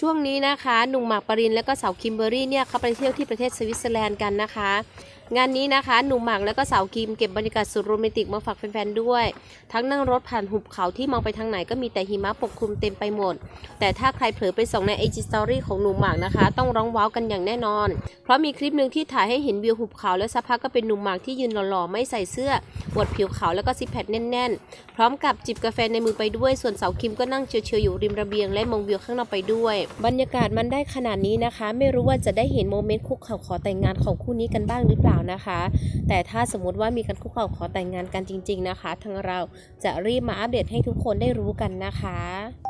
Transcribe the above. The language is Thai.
ช่วงนี้นะคะ หนุ่มหมากปรินและก็สาวคิมเบอรรี่เนี่ยเขาไปเที่ยวที่ประเทศสวิตเซอร์แลนด์กันนะคะ งานนี้นะคะ หนุ่มหมากและก็สาวคิมเก็บบรรยากาศสุดโรแมนติกมาฝากแฟนๆด้วย ทั้งนั่งรถผ่านหุบเขาที่มองไปทางไหนก็มีแต่หิมะปกคลุมเต็มไปหมด แต่ถ้าใครเผลอไปส่องใน IG Story ของหนุ่มหมากนะคะ ต้องร้องว้าวกันอย่างแน่นอน เพราะมีคลิปหนึ่งที่ถ่ายให้เห็นวิวหุบเขา และสักพักก็เป็นหนุ่มหมากที่ยืนหล่อๆไม่ใส่เสื้ออวดผิวขาวแล้วก็ซิปแพคแน่นๆ พร้อมกับจิบกาแฟในมือไปด้วย ส่วนสาวคิมก็นั่งเชียวๆอยู่ริมระเบียงและมองวิวข้างนอกไปด้วย บรรยากาศมันได้ขนาดนี้นะคะ ไม่รู้ว่าจะได้เห็นโมเมนต์คุกเข่าขอแต่งงานของคู่นี้กันบ้างหรือเปล่านะคะ แต่ถ้าสมมติว่ามีการคุกเข่าขอแต่งงานกันจริง ๆนะคะ ทางเราจะรีบมาอัปเดตให้ทุกคนได้รู้กันนะคะ